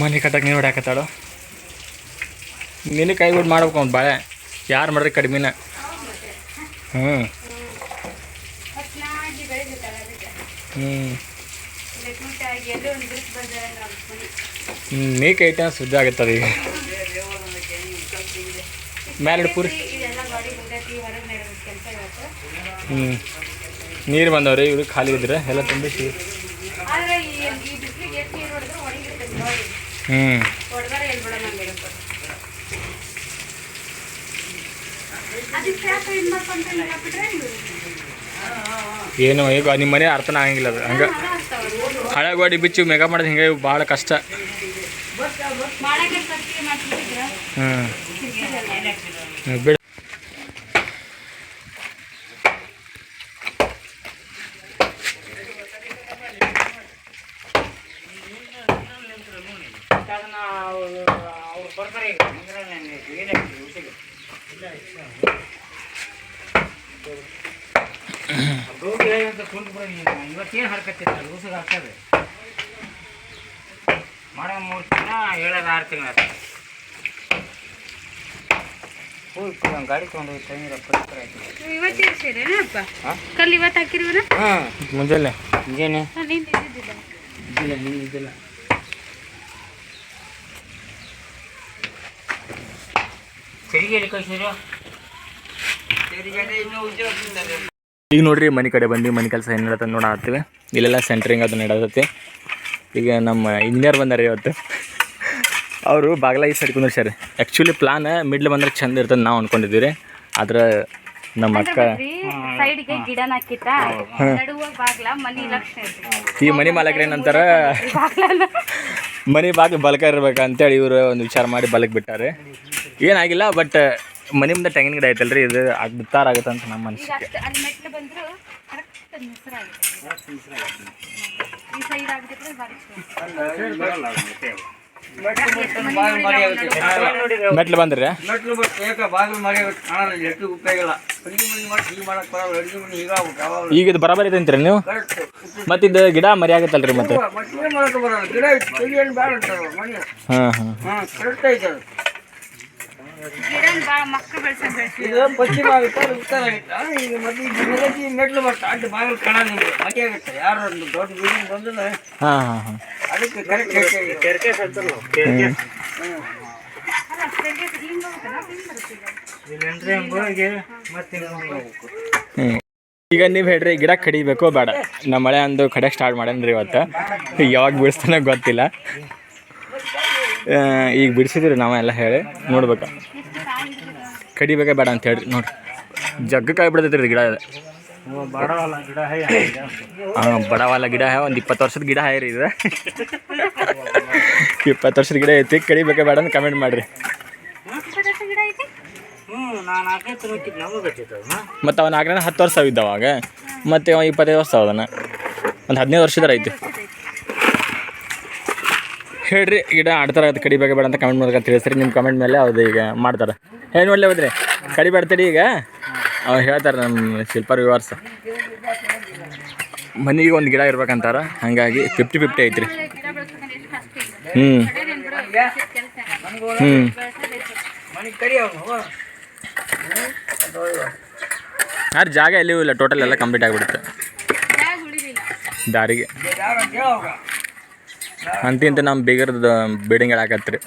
ಮನೆ ಕಟ್ಟಕ್ಕೆ ನೀವು ಹೊಡ್ಯಾಕತ್ತಾಳು. ನಿನ್ನ ಕೈ ಬಿಟ್ಟು ಮಾಡ್ಬೇಕು ಅವ್ನು ಬಾಳೆ. ಯಾರು ಮಾಡ್ರಿ ಕಡಿಮೆನ. ಹ್ಞೂ ನೀಕ್ ಐತೆ ಸುದ್ದಿ ಆಗುತ್ತದೆ ಈಗ. ಮ್ಯಾಲೆ ಪೂರಿ. ಹ್ಞೂ ನೀರು ಬಂದವ್ರಿ ಇವ್ರಿಗೆ ಖಾಲಿ ಇದ್ರೆ ಎಲ್ಲ ತುಂಬಿಸಿ ಹ್ಞೂ ಏನು ಈಗ ನಿಮ್ಮ ಮನೆ ಅರ್ಥನ ಆಗಂಗಿಲ್ಲ ಅದು. ಹಂಗೆ ಹಳೆ ಗೋಡಿ ಬಿಚ್ಚಿ ಮೆಗ ಮಾಡೋದು ಹಿಂಗೆ ಭಾಳ ಕಷ್ಟ. ಹ್ಞೂ ಬಿಡ ಅದನ್ನ ಅವ್ರು ಬರ್ತಾರೆ ಈಗ ಏನಾಗ್ತದೆ ಊಟಕ್ಕೆ ಗೋಬಿ ಅಂತ ಕುಂತು ಬಿಡಿ ಇವತ್ತೇನು ಹರ್ಕತ್ತಿಲ್ಲ ಉಸಿರು ಹಾಕ್ತದೆ ಮಾಡೋ ಮೂರು ತಿಂಗಳ ಹೇಳೋದು ಆರು ತಿಂಗಳ ಹೋಗಿ ಗಾಡಿ ತೊಗೊಂಡು ಹೋಗಿ ಕಲ್ಲು ಇವತ್ತು ಹಾಕಿರುವನ? ಹಾಂ. ಮುಂಜಾನೆ. ಮುಂಜಾನೆ. ಇದ್ದಿಲ್ಲ ನೀನು ಇದ್ದಿಲ್ಲ. ತೆರಿಗೆ ಕಳಿಸಿದ್ರು? ಈಗ ನೋಡ್ರಿ ಮನೆ ಕಡೆ ಬಂದು ಮನೆ ಕೆಲಸ ಏನು ನಡತ್ತ ನೋಡತ್ತೀವಿ ಇಲ್ಲೆಲ್ಲ ಸೆಂಟ್ರಿಂಗ್ ಅದು ನಡತೈತಿ. ಈಗ ನಮ್ಮ ಇಂಜಿನಿಯರ್ ಬಂದಾರೆ ಇವತ್ತು. ಅವರು ಬಾಗಲ ಈ side sir actually plan middle ಬಂದ್ರೆ ಚಂದ ಇರ್ತದೆ ನಾವು ಅಂದ್ಕೊಂಡಿದ್ದೀವಿ ರೀ ಆದ್ರೆ ನಮ್ಮ ಅಕ್ಕ ಸೈಡ್ಗೆ ಬಾಗ್ಲ ಮನಿ ಲಕ್ಷಣ ಈ ಮನೆ ಮಾಲಕರು ಏನಂತಾರ? ಮನೆ ಬಾಗಿ ಬಲಕ ಇರ್ಬೇಕಂತೇಳಿ ಇವರು ಒಂದು ವಿಚಾರ ಮಾಡಿ ಬಲಕ್ ಬಿಟ್ಟಾರೆ. ಏನಾಗಿಲ್ಲ ಬಟ್ ಮನೆ ಮುಂದೆ ತೆಂಗಿನ ಗಿಡ ಐತಲ್ರಿ ಇದು ಬಿತ್ತಾರ ಆಗತ್ತೆ ಅಂತ ನಮ್ಮ ಮನಸ್ಸಿಗೆ ಮೆಟ್ಲು ಬಂದ್ರು ಮೆಟ್ಲು ಈಗ ಇದು ಬರಬರಿ ಐತಂತ್ರಿ ನೀವು? ಮತ್ತೆ ಇದು ಗಿಡ ಮರಿ ಆಗತ್ತಲ್ರಿ ಮತ್ತೆ ಹಾ ಮಾಡಕ್ಕೆ ಗಿಡನ ಭಾಳ ಮಕ್ಕಳು ಬೆಳ್ಸಂಗ್ ಬೆಳ್ಸಿ. ಇದು ಪಶ್ಚಿಮ ಆಗುತ್ತೆ ಅದು ಉತ್ತರ ಆಗುತ್ತೆ ಈಗ ಮತ್ತೆ ಈ ಗಿಡಕ್ಕೆ ಮೆಟ್ಲು ಬರ್ತದೆ ಅಡ್ಡ ಬಾಗಿಲು ಕಾಣಲ್ಲ ನಿಮಗೆ. ಮನೆ ಆಗುತ್ತೆ. ಯಾರು ಒಂದು ದೊಡ್ಡ ಬಿಲ್ಡಿಂಗ್ ಬಂದಿಲ್ಲ ಹಾಂ ಹಾಂ ಹಾಂ. ಅದಕ್ಕೆ ಕರೆಕ್ಟ್ ಐತೆ ಹ್ಞೂ ಈಗ ನೀವು ಹೇಳ್ರಿ ಗಿಡ ಕಡಿಬೇಕು ಬೇಡ. ನಮ್ಮ ಮಳೆ ಅಂದು ಕಡೆ ಸ್ಟಾರ್ಟ್ ಮಾಡೇನ್ರಿ ಇವತ್ತು. ಯಾವಾಗ ಬಿಡಿಸ್ತಾನೆ ಗೊತ್ತಿಲ್ಲ. ಈಗ ಬಿಡಿಸಿದ್ರಿ ನಾವೆಲ್ಲ ಹೇಳಿ, ನೋಡ್ಬೇಕು. ಕಡಿಬೇಕ ಬೇಡ ಅಂತ ಹೇಳ್ರಿ, ನೋಡ್ರಿ. ಜಗ್ಗಕ್ಕೆ ಆಗ್ಬಿಡ್ತೈತೆ ರೀ ಗಿಡ ಇದೆ ಹೈ, ಬಡವಲ್ಲ ಗಿಡ ಒಂದು ಇಪ್ಪತ್ತು ವರ್ಷದ ಗಿಡ ಹಾಯ್ ರೀ ಇದು. ಇಪ್ಪತ್ತು ವರ್ಷದ ಗಿಡ ಐತಿ, ಕಡಿಬೇಕ ಬೇಡ ಅಂತ ಕಮೆಂಟ್ ಮಾಡಿರಿ. ಮತ್ತು ಅವನ ಆಗ್ರಹ ಹತ್ತು ವರ್ಷ ಇದ್ದಾವಾಗ ಮತ್ತೆ ಇಪ್ಪತ್ತೈದು ವರ್ಷ ಅವನ ಒಂದು ಹದಿನೈದು ವರ್ಷದರ ಐತಿ. ಹೇಳ್ರಿ ಗಿಡ ಆಡ್ತಾರೆ ಅದು ಕಡಿಬೇಕು ಬೇಡ ಅಂತ ಕಮೆಂಟ್ ಮೂಲಕ ತಿಳಿಸ್ರಿ ನಿಮ್ಮ ಕಮೆಂಟ್ ಮೇಲೆ ಅದು ಈಗ ಮಾಡ್ತಾರೆ. ಏನು ಒಳ್ಳೆ ಹೋದ್ರಿ ಕಡಿಬೇಡ್ತೀರಿ ಈಗ. ಅವ್ರು ಹೇಳ್ತಾರೆ ನಮ್ಮ ಶಿಲ್ಪರ್ ವಿವರ್ಸ್ ಮನೆಗೆ ಒಂದು ಗಿಡ ಇರ್ಬೇಕಂತಾರ ಹಾಗಾಗಿ ಫಿಫ್ಟಿ ಫಿಫ್ಟಿ ಐತ್ರಿ. ಹ್ಞೂ ಹ್ಞೂ ಯಾರು ಜಾಗ ಎಲ್ಲಿಯೂ ಇಲ್ಲ ಟೋಟಲ್ ಎಲ್ಲ ಕಂಪ್ಲೀಟ್ ಆಗಿಬಿಡುತ್ತೆ. ದಾರಿಗೆ. ಯಾರು ಕೇಳೋಗ ಅಂತ ಇಂತ ನಮ್ಮ ಬೀಗರ್ದು ಬಿಲ್ಡಿಂಗ್ ಹೇಳಾಕತ್ರಿ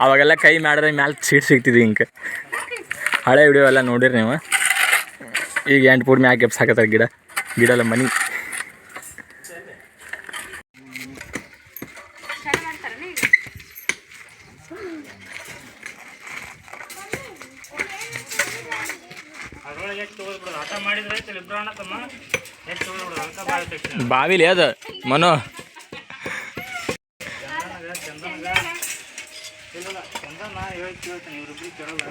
ಅವಾಗೆಲ್ಲ ಕೈ ಮಾಡಿದ್ರೆ ಮ್ಯಾಲೆ ಸೀಟ್ ಸಿಗ್ತಿದ್ವಿ ಹಿಂಗೆ. ಹಳೆ ವಿಡಿಯೋ ಎಲ್ಲ ನೋಡಿರಿ ನೀವು? ಈಗ ಎಂಟು ಫೂಟ್ ಮ್ಯಾಗ ಕೆಪ್ಸ್ ಹಾಕತ್ತಾರೆ ಗಿಡ. ಗಿಡ ಎಲ್ಲ ಮನೆ. ಬಾವಿಲಿ ಅದ. ತಗೋದ್ಬಿಡೋದು ಆಟ ಮಾಡಿದ್ರೆ ಆಯ್ತು ಇಬ್ರು ಅನ್ನತ್ತಮ್ಮ ಎಷ್ಟು ತಗೋದ್ಬಿಡೋದು ಅದಕ್ಕೆ ಭಾಳ ತೆಗ್ತೀನಿ ಬಾವಿಲಿ ಅದು ಮನು ಇಲ್ಲ ಚಂದನ ಹೇಳಿ ಕೇಳ್ತಾನೆ ಇವ್ರಿಬ್ರು ಕೇಳಲ್ಲ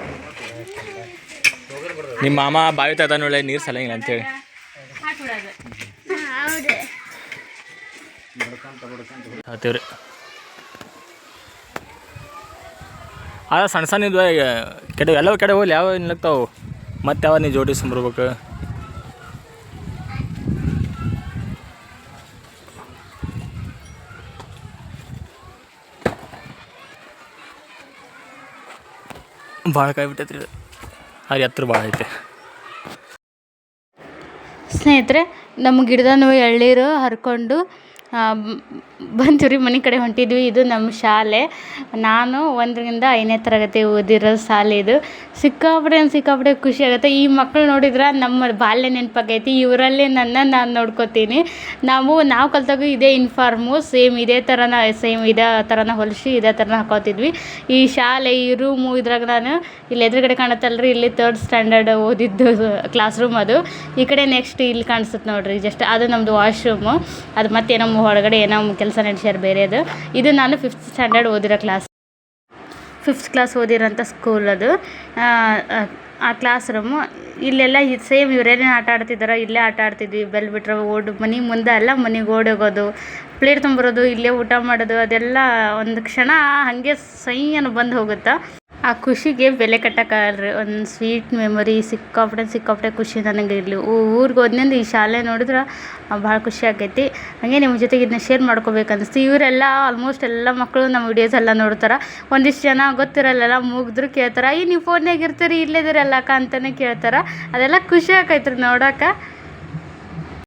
ನಿಮ್ಮ ಮಾಮ ಬಾವಿ ತಗೊಳ್ಳೆ ನೀರು ಸಲಂಗಿಲ್ಲ ಅಂತೇಳಿ. ಹೇಳ್ತೀವ್ರಿ ಅದ ಸಣ್ಣ ಸಣ್ಣ ಇದು ಕೆಡವು ಎಲ್ಲವೂ ಕೆಡವು ಯಾವ ನಿಲ್ಲಕ್ತಾವು ಮತ್ತೆ ಯಾವ ನೀವು ಜೋಡಿ ಭಾಳ ಕಾಯಿ ಬಿಟ್ಟೈತ್ರಿ ಅದು ಎತ್ತರ ಭಾಳ ಐತೆ. ಸ್ನೇಹಿತರೆ ನಮ್ಮ ಗಿಡದನು ಎಳ್ಳೀರು ಹರ್ಕೊಂಡು ಬಂತೀವಿ ರೀ ಮನೆ ಕಡೆ ಹೊಂಟಿದ್ವಿ. ಇದು ನಮ್ಮ ಶಾಲೆ. ನಾನು ಒಂದರಿಂದ ಐದನೇ ತರಗತಿ ಓದಿರೋ ಶಾಲೆ ಇದು. ಸಿಕ್ಕಾಪಟ್ಟೆ ಅಂದ್ರೆ ಸಿಕ್ಕಾಪಟ್ಟೆ ಖುಷಿ ಆಗುತ್ತೆ. ಈ ಮಕ್ಕಳು ನೋಡಿದ್ರೆ ನಮ್ಮ ಬಾಲ್ಯ ನೆನಪಾಗೈತಿ ಇವರಲ್ಲೇ ನನ್ನ ನಾನು ನೋಡ್ಕೋತೀನಿ. ನಾವು ನಾವು ಕಲ್ತಾಗ ಇದೇ ಯೂನಿಫಾರ್ಮು ಸೇಮ್ ಇದೇ ಥರನ ಸೇಮ್ ಇದೇ ಥರನ ಹೊಲಿಸಿ, ಇದೇ ಥರನ ಹಾಕೋತಿದ್ವಿ. ಈ ಶಾಲೆ, ಈ ರೂಮು ಇದ್ರಾಗ ನಾನು ಇಲ್ಲಿ ಎದುರುಗಡೆ ಕಾಣುತ್ತಲ್ರಿ, ಇಲ್ಲಿ ತರ್ಡ್ ಸ್ಟ್ಯಾಂಡರ್ಡ್ ಓದಿದ್ದು ಕ್ಲಾಸ್ ರೂಮ್ ಅದು. ಈ ಕಡೆ ನೆಕ್ಸ್ಟ್ ಇಲ್ಲಿ ಕಾಣಿಸುತ್ತೆ ನೋಡ್ರಿ ಜಸ್ಟ್ ಅದು ನಮ್ಮದು ವಾಶ್ರೂಮು ಅದು ಮತ್ತೆ ನಮ್ಮ ಹೊರಗಡೆ ಏನೋ ಕೆಲಸ ನಡೆಸ್ಯಾರ ಬೇರೆದು. ಇದು ನಾನು ಫಿಫ್ತ್ ಸ್ಟ್ಯಾಂಡರ್ಡ್ ಓದಿರೋ ಕ್ಲಾಸ್ ಫಿಫ್ತ್ ಕ್ಲಾಸ್ ಓದಿರೋಂಥ ಸ್ಕೂಲ್ ಅದು. ಆ, ಕ್ಲಾಸ್ ರೂಮು ಇಲ್ಲೆಲ್ಲ ಸೇಮ್ ಇವರೇನೇ ಆಟ ಆಡ್ತಿದ್ದಾರೋ ಇಲ್ಲೇ ಆಟ ಆಡ್ತಿದ್ವಿ. ಬೆಲ್ ಬಿಟ್ರೆ ಓಡ್ ಮನೆ ಮುಂದೆ ಎಲ್ಲ ಮನೆಗೆ ಓಡೋಗೋದು. ಪ್ಲೇಟ್ ತುಂಬಿರೋದು ಇಲ್ಲೇ ಊಟ ಮಾಡೋದು ಅದೆಲ್ಲ ಒಂದು ಕ್ಷಣ ಹಾಗೆ ಸೈ ಬಂದು ಹೋಗುತ್ತೆ. ಆ ಖುಷಿಗೆ ಬೆಲೆ ಕಟ್ಟಕ್ಕಾಗಲ್ರಿ. ಒಂದು ಸ್ವೀಟ್ ಮೆಮೊರಿ ಸಿಕ್ಕಾಪಟ್ಟೆ ಸಿಕ್ಕಾಪಟ್ಟೆ ಖುಷಿ ನನಗೆ ಇರಲಿ ಊರಿಗೆ ಹೋದ್ನಿಂದ ಈ ಶಾಲೆ ನೋಡಿದ್ರೆ ಭಾಳ ಖುಷಿ ಆಗೈತಿ ಹಾಗೆ ನಿಮ್ಮ ಜೊತೆಗೆ ಇದನ್ನ ಶೇರ್ ಮಾಡ್ಕೋಬೇಕು ಅನಿಸ್ತು ಇವರೆಲ್ಲ ಆಲ್ಮೋಸ್ಟ್ ಎಲ್ಲ ಮಕ್ಕಳು ನಮ್ಮ ವಿಡಿಯೋಸ್ ಎಲ್ಲ ನೋಡ್ತಾರೆ. ಒಂದಿಷ್ಟು ಜನ ಗೊತ್ತಿರಲ್ಲ ಮುಗಿದ್ರು ಕೇಳ್ತಾರೆ ಈ ನೀವು ಫೋನ್ಯಾಗ ಇರ್ತೀರಿ ಇಲ್ಲಿದ್ದೀರಲ್ಲಕ್ಕ ಅಂತಲೇ ಕೇಳ್ತಾರೆ. ಅದೆಲ್ಲ ಖುಷಿ ಆಕೈತ್ರಿ ನೋಡೋಕೆ